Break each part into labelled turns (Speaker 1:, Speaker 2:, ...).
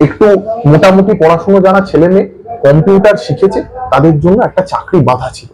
Speaker 1: একটু মোটামুটি পড়াশোনা জানা ছেলে মেয়ে কম্পিউটার শিখেছে, তাদের জন্য একটা চাকরি বাধা ছিল।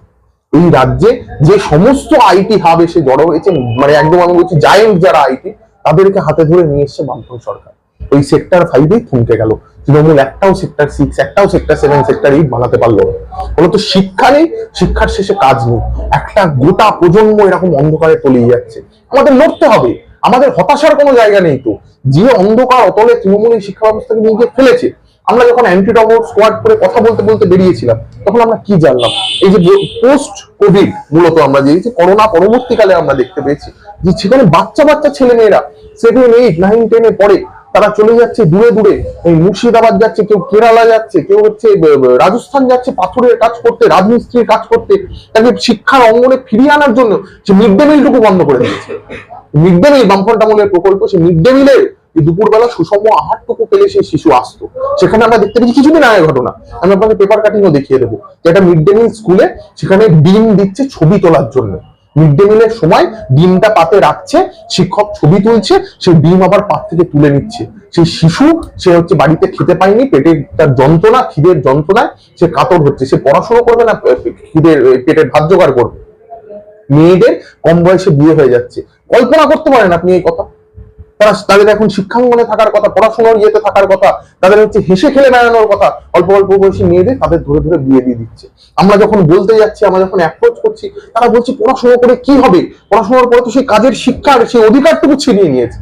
Speaker 1: এই রাজ্যে যে সমস্ত আইটি হাব এসে জড়ো হয়েছে মানে একদম আমি বলছি জায়েন্ট যারা আইটি, তাদেরকে হাতে ধরে নিয়ে এসছে বামফ্রন্ট সরকার। ওই সেক্টর ফাইভেই থমকে গেল। তৃণমূল একটাও সেক্টর সিক্স একটাও সেক্টর সেভেন সেক্টর এইট বানাতে পারল না। মূলত শিক্ষা নেই, শিক্ষার শেষে কাজ নেই। একটা গোটা প্রজন্ম এরকম অন্ধকারে তলিয়ে যাচ্ছে। আমাদের লড়তে হবে। আমাদের হতাশার কোনো জায়গা নেই তো। যে অন্ধকার, অতলে তৃণমূল এই শিক্ষা ব্যবস্থাকে নিয়ে গিয়ে ফেলেছে। আমরা যখন অ্যান্টি ডবর স্কোয়াড করে কথা বলতে বলতে বেরিয়েছিলাম, তখন আমরা কি জানলাম? এই যে পোস্ট কোভিড মূলত আমরা যে যে করোনা পরবর্তীকালে আমরা দেখতে পেয়েছি, যে সেখানে বাচ্চা বাচ্চা ছেলে মেয়েরা সেভেন এইট নাইন টেনে পড়ে তারা চলে যাচ্ছে দূরে দূরে। এই মুর্শিদাবাদ যাচ্ছে, কেউ কেরালা যাচ্ছে, কেউ হচ্ছে রাজস্থান যাচ্ছে পাথরের কাজ করতে, রাজমিস্ত্রির কাজ করতে, তাকে শিক্ষার অঙ্গনে ফিরিয়ে আনার জন্য সে মিড ডে মিলটুকু বন্ধ করে দিয়েছে। মিড ডে মিল, বামফ্রন্ট আমলের প্রকল্প, সে মিড ডে মিলের দুপুরবেলা সুষম আহারটুকু পেলে সেই শিশু আসতো। সেখানে আমরা দেখতে পেয়েছি কিছুদিন আগে ঘটনা। আমি আপনাকে পেপার কাটিংও দেখিয়ে দেবো। যে একটা মিড ডে মিল স্কুলে সেখানে ডিম দিচ্ছে ছবি তোলার জন্য। মিড ডে মিলের সময় ডিমটা পাতে রাখছে, শিক্ষক ছবি তুলছে, সে ডিম আবার পাত থেকে তুলে নিচ্ছে। সেই শিশু, সে হচ্ছে বাড়িতে খেতে পায়নি, পেটে তার যন্ত্রণা, খিদের যন্ত্রণায় সে কাতর হচ্ছে। সে পড়াশোনা করবে না, খিদের পেটের ভাত জোগাড় করবে। মেয়েদের কম বয়সে বিয়ে হয়ে যাচ্ছে। কল্পনা করতে পারেন আপনি এই কথা। তারা তাদের এখন শিক্ষাঙ্গনে থাকার কথা, পড়াশোনার ইয়েতে থাকার কথা, তাদের হচ্ছে হেসে খেলে বেড়ানোর কথা, অল্প অল্প বয়সী মেয়েদের তাদের ধরে ধরে বিয়ে দিয়ে দিচ্ছে। আমরা যখন বলতে যাচ্ছি, আমরা যখন অ্যাপ্রোচ করছি, তারা বলছে, পড়াশোনা করে কি হবে? পড়াশোনার পরে তো সেই কাজের শিক্ষার, সেই অধিকারটুকু ছিনিয়ে নিয়েছে।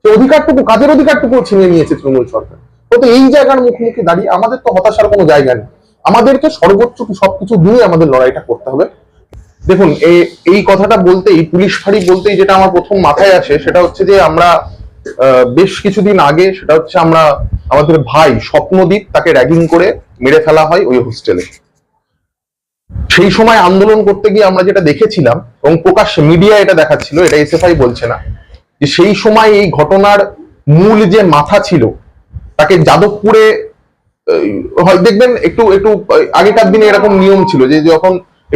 Speaker 1: সেই অধিকারটুকু, কাজের অধিকারটুকু ছিনিয়ে নিয়েছে তৃণমূল সরকার। তো এই জায়গার মুখোমুখি দাঁড়িয়ে আমাদের তো হতাশার কোনো জায়গা নেই। আমাদেরকে সর্বোচ্চ সবকিছু দিয়ে আমাদের লড়াইটা করতে হবে? দেখুন, এই কথাটা বলতেই, পুলিশ ফাঁড়ি বলতেই যেটা আমার প্রথম মাথায় আসে, সেটা হচ্ছে যে আমরা বেশ কিছুদিন আগে, সেটা হচ্ছে আমরা, আমাদের ভাই স্বপ্নদীপ তাকে র্যাগিং করে মেরে ফেলা হয় ওই হোস্টেলে সেই সময় আন্দোলন করতে গিয়ে আমরা যেটা দেখেছিলাম, এবং প্রকাশ্যে মিডিয়া এটা দেখাচ্ছিল, এটা এসএফআই বলছে না, যে সেই সময় এই ঘটনার মূল যে মাথা ছিল, তাকে যাদবপুরে হয়, দেখবেন, একটু একটু আগেকার দিনে এরকম নিয়ম ছিল যে যখন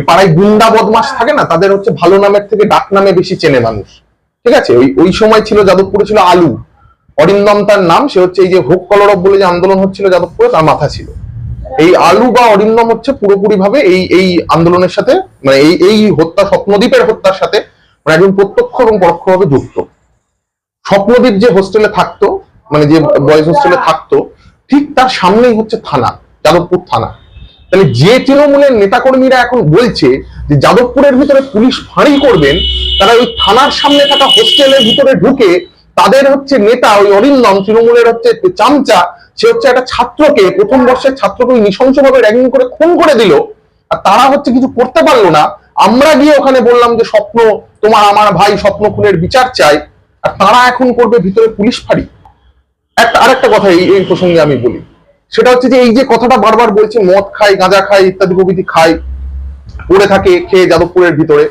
Speaker 1: পাড়ায় গুন্ডা বদমাস থাকে না, তাদের হচ্ছে ভালো নামের থেকে ডাক নামে বেশি চেনে মানুষ। ঠিক আছে? ওই ওই সময় ছিল যাদবপুরে ছিল আলু। অরিন্দম তার নাম, সে হচ্ছে এই যে হোক কলরব বলে যে আন্দোলন হচ্ছিল যাদবপুরে, তার মাথা ছিল। এই আলু বা অরিন্দম হচ্ছে পুরোপুরি ভাবে এই এই আন্দোলনের সাথে মানে এই এই হত্যা, স্বপ্নদ্বীপের হত্যার সাথে মানে একজন প্রত্যক্ষ এবং পরোক্ষভাবে যুক্ত। স্বপ্নদ্বীপ যে হোস্টেলে থাকতো মানে যে বয়েজ হোস্টেলে থাকতো, ঠিক তার সামনেই হচ্ছে থানা, যাদবপুর থানা। তাহলে যে তৃণমূলের নেতাকর্মীরা এখন বলছে যে যাদবপুরের ভিতরে পুলিশ ফাঁড়ি করবেন, তারা ওই থানার সামনে থাকা হোস্টেলের ভিতরে ঢুকে তাদের হচ্ছে নেতা ওই অরিন্দম তৃণমূলের হচ্ছে চামচা, সে হচ্ছে একটা ছাত্রকে প্রথম বর্ষের ছাত্রকে নৃশংসভাবে র্যাগিং করে খুন করে দিল। আর তারা হচ্ছে কিছু করতে পারল না। আমরা গিয়ে ওখানে বললাম যে স্বপ্ন তোমার, আমার ভাই স্বপ্ন খুনের বিচার চাই আর তারা এখন করবে ভিতরে পুলিশ ফাঁড়ি। একটা, আরেকটা কথা এই প্রসঙ্গে আমি বলি। সেটা হচ্ছে যে এই যে কথাটা বারবার বলছে, মদ খাই, গাঁজা খাই, ইত্যাদি প্রভৃতি খাই, পড়ে থাকে খেয়ে যাদবপুরের ভিতরে।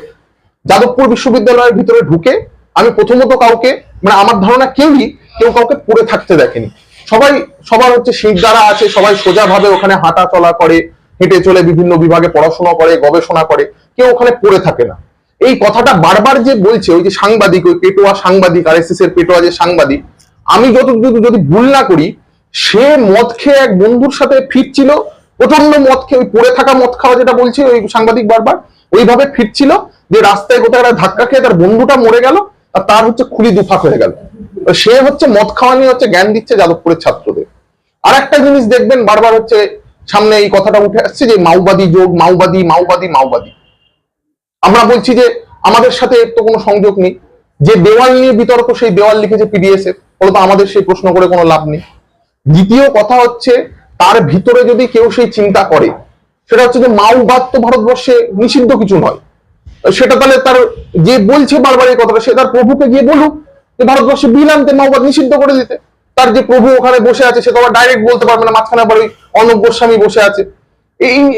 Speaker 1: যাদবপুর বিশ্ববিদ্যালয়ের ভিতরে ঢুকে আমি প্রথমত কাউকে মানে আমার ধারণা কেউই, কেউ কাউকে পড়ে থাকতে দেখেনি। সবাই, সবার হচ্ছে শীত দ্বারা আছে, সবাই সোজা ভাবে ওখানে হাঁটা চলা করে, হেঁটে চলে বিভিন্ন বিভাগে পড়াশোনা করে, গবেষণা করে, কেউ ওখানে পড়ে থাকে না। এই কথাটা বারবার যে বলছে, ওই যে সাংবাদিক, ওই পেটোয়া সাংবাদিক, আর এস এর পেটোয়া যে সাংবাদিক, আমি যত যদি ভুল না করি সে মদ খেয়ে এক বন্ধুর সাথে ফিরছিল প্রচণ্ড মদ খেয়ে, ওই পড়ে থাকা মদ খাওয়া যেটা বলছে ওই সাংবাদিক বারবার ওইভাবে ফিরছিল, যে রাস্তায় কোথাও একটা ধাক্কা খেয়ে তার বন্ধুটা মরে গেল, আর তার হচ্ছে খুলি দুফাক হয়ে গেল। সে হচ্ছে মদ খাওয়া নিয়ে হচ্ছে জ্ঞান দিচ্ছে যাদবপুরের ছাত্রদের। আর একটা জিনিস দেখবেন বারবার হচ্ছে সামনে এই কথাটা উঠে আসছে যে মাওবাদী যোগ, মাওবাদী মাওবাদী মাওবাদী। আমরা বলছি যে আমাদের সাথে এর তো কোনো সংযোগ নেই। যে দেওয়াল নিয়ে বিতর্ক, সেই দেওয়াল লিখেছে পিডিএসএফ ফলত আমাদের সেই প্রশ্ন করে কোনো লাভ নেই। দ্বিতীয় কথা হচ্ছে, তার ভিতরে যদি কেউ সেই চিন্তা করে, সেটা হচ্ছে যে মাওবাদ তো ভারতবর্ষে নিষিদ্ধ কিছু নয়। সেটা তাহলে তার যে বলছে বারবার এই কথাটা, সে তার প্রভুকে গিয়ে বলুক যে ভারতবর্ষে বিল আনতে মাওবাদ নিষিদ্ধ করে দিতে। তার যে প্রভু ওখানে বসে আছে, সে তো আবার ডাইরেক্ট বলতে পারবে না, মাঝখানে আবার ওই অর্ণব গোস্বামী বসে আছে।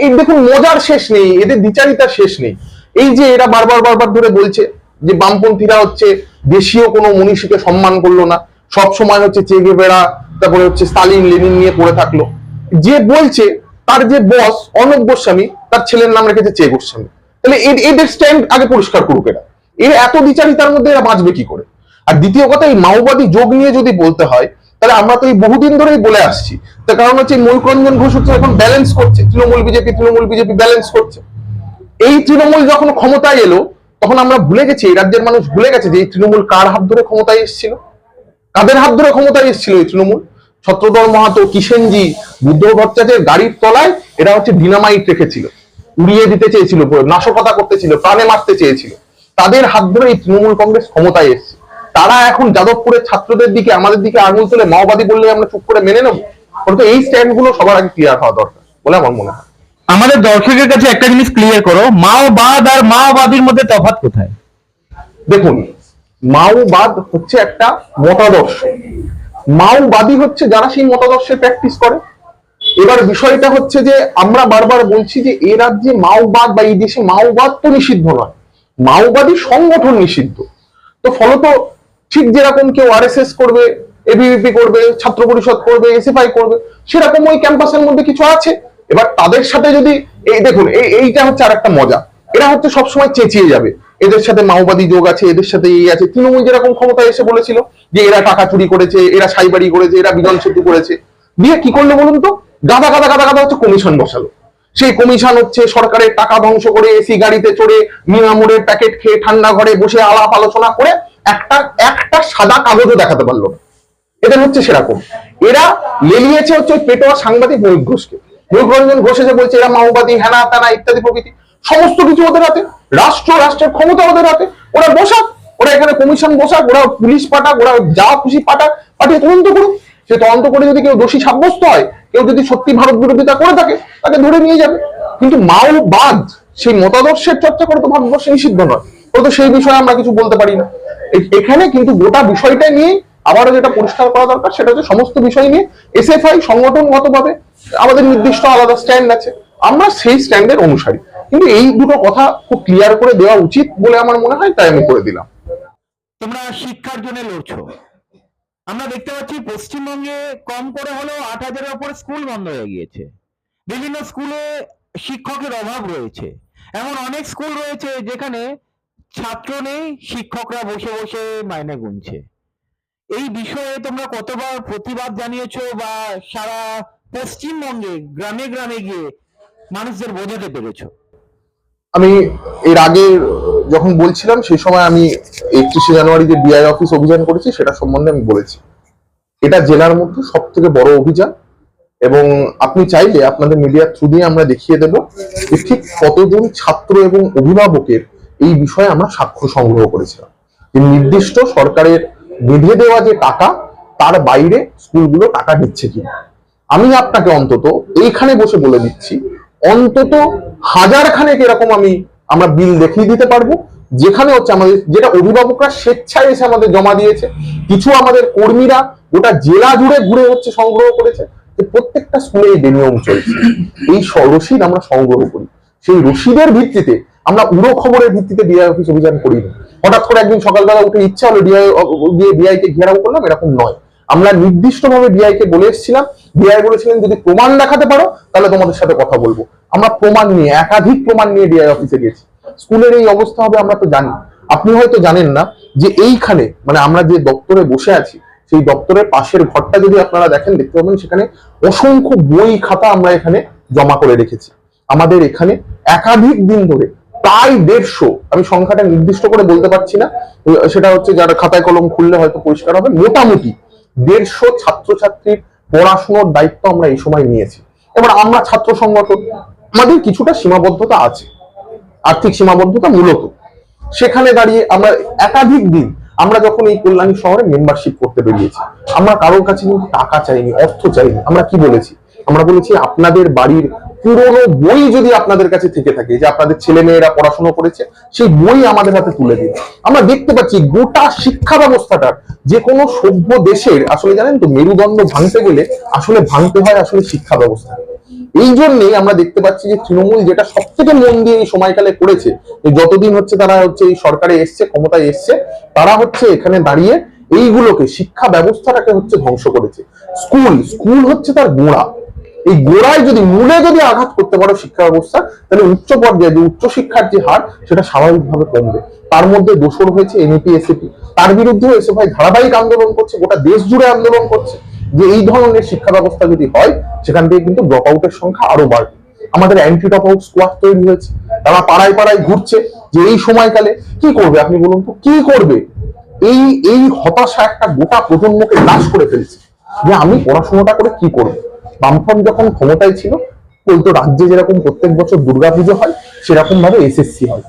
Speaker 1: এই দেখুন, মজার শেষ নেই, এদের দ্বিচারিতার শেষ নেই। এই যে এরা বারবার বারবার ধরে বলছে যে বামপন্থীরা হচ্ছে দেশীয় কোনো মনীষীকে সম্মান করল না। সব সময় হচ্ছে চেগে বেড়া তারপরে হচ্ছে স্টালিন, লেনিন নিয়ে পড়ে থাকল। যে বলছে, তার যে বস অর্ণব গোস্বামী, তার ছেলের নাম রেখেছে চে গোস্বামী। তাহলে এদের স্ট্যান্ড আগে পরিষ্কার করুক এরা। এর এত দ্বিচারিতার মধ্যে এরা বাঁচবে কি করে? আর দ্বিতীয় কথা, এই মাওবাদী যোগ নিয়ে যদি বলতে হয়, তাহলে আমরা তো এই বহুদিন ধরেই বলে আসছি। তার কারণ হচ্ছে মূল রঞ্জন ঘোষ হচ্ছে এখন ব্যালেন্স করছে, Trinamool BJP Trinamool BJP balance করছে। এই তৃণমূল যখন ক্ষমতায় এলো, তখন আমরা ভুলে গেছি, এই রাজ্যের মানুষ ভুলে গেছে যে এই তৃণমূল কার হাত ধরে ক্ষমতায় এসেছিল? কাদের হাত ধরে ক্ষমতায় এসেছিল এই তৃণমূল? ছত্রধর মাহাতো কিষেনজি বুদ্ধ ভট্টাচার্যের গাড়ির তলায় এরা হচ্ছে ডিনামাইট রেখেছিল। উড়িয়ে দিতে চেয়েছিল নাশকতা করতেছিল প্রাণে মারতে চেয়েছিল। তাদের হাত ধরে এই তৃণমূল কংগ্রেস ক্ষমতায় এসেছে। তারা এখন যাদবপুরের ছাত্রদের দিকে আমাদের দিকে আঙুল তুলে মাওবাদী বললে আমরা চুপ করে মেনে নেব? কিন্তু এই স্ট্যান্ডগুলো সবার আগে ক্লিয়ার হওয়া দরকার বলে আমার মনে হয়।
Speaker 2: আমাদের দর্শকের কাছে একটা জিনিস ক্লিয়ার করো মাওবাদ আর মাওবাদীর মধ্যে তফাৎ কোথায়?
Speaker 1: দেখুন মাওবাদ হচ্ছে একটা মতাদর্শ। মাওবাদী হচ্ছে যারা সেই মতাদর্শের প্র্যাকটিস করে। এবার বিষয়টা হচ্ছে যে, আমরা বারবার বলছি যে, এ রাজ্যে মাওবাদ বা এই দেশে মাওবাদ তো নিষিদ্ধ নয়। মাওবাদী সংগঠন নিষিদ্ধ। তো ফলত ঠিক যেরকম কেউ আরএসএস করবে এবিভিপি করবে, ছাত্র পরিষদ করবে এসএফআই করবে, সেরকম ওই ক্যাম্পাসের মধ্যে কিছু আছে। এবার তাদের সাথে যদি এই দেখুন, এই এইটা হচ্ছে আরেকটা মজা। এরা হচ্ছে সবসময় চেঁচিয়ে যাবে। এদের সাথে মাওবাদী যোগ আছে, এদের সাথে এই আছে। তৃণমূল যেরকম ক্ষমতায় এসে বলেছিল যে এরা টাকা চুরি করেছে, এরা সাইবাড়ি করেছে, এরা বিজন সেতু করেছে। দিয়ে কি করল বলুন তো? গাদা গাদা গাদা গাদা হচ্ছে কমিশন বসালো। সেই কমিশন হচ্ছে সরকারের টাকা ধ্বংস করে, এসি গাড়িতে চড়ে মিয়ামুরের প্যাকেট খেয়ে ঠান্ডা ঘরে বসে আলাপ আলোচনা করে একটা একটা সাদা কাগজও দেখাতে পারল এদের হচ্ছে সেরকম। এরা লেলিয়েছে হচ্ছে পেটোয়া সাংবাদিক ময়ূর ঘোষকে। ময়ূর রঞ্জন ঘোষ এসে বলছে, এরা মাওবাদী হেনা তেনা ইত্যাদি প্রভৃতি। সমস্ত কিছু ওদের হাতে, রাষ্ট্র, রাষ্ট্রের ক্ষমতা ওদের হাতে। ওরা বসাক, ওরা এখানে কমিশন বসাক, ওরা পুলিশ পাঠাক, ওরা যা খুশি পাঠাক, পাঠিয়ে তদন্ত করুক। সে তদন্ত করে যদি কেউ দোষী সাব্যস্ত হয়, কেউ যদি সত্যি ভারত বিরোধিতা করে থাকে, তাকে ধরে নিয়ে যাবে। কিন্তু মাওবাদ সেই মতাদর্শের চর্চা করে তো ভারতবর্ষে নিষিদ্ধ নয়। তো সেই বিষয়ে আমরা কিছু বলতে পারি না। এখানে কিন্তু গোটা বিষয়টা নিয়ে আবারও যেটা পরিষ্কার করা দরকার, সেটা হচ্ছে সমস্ত বিষয় নিয়ে এসএফআই, সংগঠনগতভাবে আমাদের নির্দিষ্ট আলাদা স্ট্যান্ড আছে। আমরা সেই স্ট্যান্ডের অনুসারী। কিন্তু এই দুটো কথা খুব ক্লিয়ার করে দেওয়া উচিত বলে আমার মনে হয়, তাই আমি করে দিলাম।
Speaker 2: তোমরা শিক্ষার জন্য লড়ছো। আমরা দেখতে পাচ্ছি পশ্চিমবঙ্গে কম করে হলেও আট হাজারের ওপর স্কুল বন্ধ হয়ে গিয়েছে। বিভিন্ন স্কুলে শিক্ষকের অভাব রয়েছে। এমন অনেক স্কুল রয়েছে যেখানে ছাত্র নেই, শিক্ষকরা বসে বসে মাইনে গুনছে। এই বিষয়ে তোমরা কতবার প্রতিবাদ জানিয়েছো বা সারা পশ্চিমবঙ্গে, গ্রামে গ্রামে গিয়ে মানুষদের বোঝাতে পেরেছ?
Speaker 1: আমি এর আগে যখন বলছিলাম, সেই সময় আমি একত্রিশে জানুয়ারি যে ডিআই অফিস অভিযান করেছি, সেটা সম্বন্ধে আমি বলেছি। এটা জেলার মধ্যে সব থেকে বড় অভিযান এবং আপনি চাইলে আপনাদের মিডিয়ার থ্রু দিয়ে আমরা দেখিয়ে দেব যে ঠিক কতজন ছাত্র এবং অভিভাবকের এই বিষয়ে আমরা সাক্ষ্য সংগ্রহ করেছিলাম। যে নির্দিষ্ট সরকারের বেঁধে দেওয়া যে টাকা, তার বাইরে স্কুলগুলো টাকা দিচ্ছে কিনা। আমি আপনাকে অন্তত এইখানে বসে বলে দিচ্ছি অন্তত হাজার খানেক এরকম আমি, আমরা বিল দেখিয়ে দিতে পারব। যেখানে হচ্ছে আমাদের, যেটা অভিভাবকরা স্বেচ্ছায় এসে আমাদের জমা দিয়েছে, কিছু আমাদের কর্মীরা গোটা জেলা জুড়ে ঘুরে হচ্ছে সংগ্রহ করেছে প্রত্যেকটা স্কুলে এই বেনিয়ম চলছে। এই রসিদ আমরা সংগ্রহ করি। সেই রসিদের ভিত্তিতে আমরা উড়ো খবরের ভিত্তিতে ডিআই অফিস অভিযান করি হঠাৎ করে একদিন সকালবেলা উঠে ইচ্ছা হলো ডিআই দিয়ে ডিআই কে ঘেরাও করলাম, এরকম নয়। আমরা নির্দিষ্টভাবে ডিআই কে বলে এসেছিলাম ডিআই বলেছিলেন, যদি প্রমাণ দেখাতে পারো, তাহলে তোমাদের সাথে কথা বলব। আমরা প্রমাণ নিয়ে, একাধিক প্রমাণ নিয়ে ডিআই অফিসে গেছি। স্কুলের এই অবস্থা হবে, আমরা তো জানি। আপনি হয়তো জানেন না যে এইখানে মানে আমরা যে দপ্তরে বসে আছি, সেই দপ্তরের পাশের ঘরটা যদি আপনারা দেখেন, দেখতে পাবেন সেখানে অসংখ্য বই খাতা আমরা এখানে জমা করে রেখেছি। আমাদের এখানে একাধিক দিন ধরে, প্রায় দেড়শো, আমি সংখ্যাটা নির্দিষ্ট করে বলতে পারছি না, সেটা হচ্ছে যারা খাতায় কলম খুললে হয়তো পরিষ্কার হবে, মোটামুটি দেড়শো ছাত্রছাত্রীর পড়াশোনার দায়িত্ব আমরা এই সময় নিয়েছি। এবার আমরা ছাত্র সংগঠন, আমাদের কিছুটা সীমাবদ্ধতা আছে। আর্থিক সীমাবদ্ধতা মূলত। সেখানে দাঁড়িয়ে আমরা একাধিক দিন আমরা যখন এই কল্যাণী শহরে মেম্বারশিপ করতে বেরিয়েছি, আমরা কারোর কাছে কিন্তু টাকা চাইনি, অর্থ চাইনি, আমরা কি বলেছি? আমরা বলেছি, আপনাদের বাড়ির পুরনো বই যদি আপনাদের কাছে থেকে থাকে, যে আপনাদের ছেলে মেয়েরা পড়াশোনা করেছে, সেই বই আমাদের হাতে তুলে দিন। আমরা দেখতে পাচ্ছি গোটা শিক্ষা ব্যবস্থাটার যে কোনো সভ্য দেশের, আসলে জানেন তো, মেরুদণ্ড ভাঙতে গেলে আসলে ভাঙতে হয় আসলে শিক্ষা ব্যবস্থা। এই জন্যই আমরা দেখতে পাচ্ছি যে তৃণমূল যেটা সব থেকে মন দিয়ে এই সময়কালে করেছে যতদিন হচ্ছে তারা হচ্ছে এই সরকারে এসছে, ক্ষমতায় এসছে, তারা হচ্ছে এখানে দাঁড়িয়ে এইগুলোকে, শিক্ষা ব্যবস্থাটাকে হচ্ছে ধ্বংস করেছে। স্কুল স্কুল হচ্ছে তার গোড়া। এই গোড়ায় যদি মূলে যদি আঘাত করতে পারো শিক্ষা ব্যবস্থা তাহলে উচ্চ পর্যায়ে যে উচ্চ শিক্ষার যে হার, সেটা স্বাভাবিকভাবে কমবে। তার মধ্যে দোষর হয়েছে এনইপি এসএপি তার বিরুদ্ধেও এসএফআই ধারাবাহিক আন্দোলন করছে, গোটা দেশ জুড়ে আন্দোলন করছে। যে এই ধরনের শিক্ষা ব্যবস্থা যদি হয়, সেখান থেকে কিন্তু ড্রপ আউটের সংখ্যা আরও বাড়বে। আমাদের অ্যান্টি ড্রপ আউট স্কোয়াড তৈরি হয়েছে। তারা পাড়ায় পাড়ায় ঘুরছে যে এই সময়কালে কি করবে, আপনি বলুন তো, কি করবে? এই এই হতাশা একটা গোটা প্রজন্মকে নাশ করে ফেলছে। যে আমি পড়াশোনাটা করে কি করব? বামফ্রন্ট যখন ক্ষমতায় ছিল, বলতো রাজ্যে যেরকম প্রত্যেক বছর দুর্গাপুজো হয় সেরকম ভাবে এসএসসি হয়।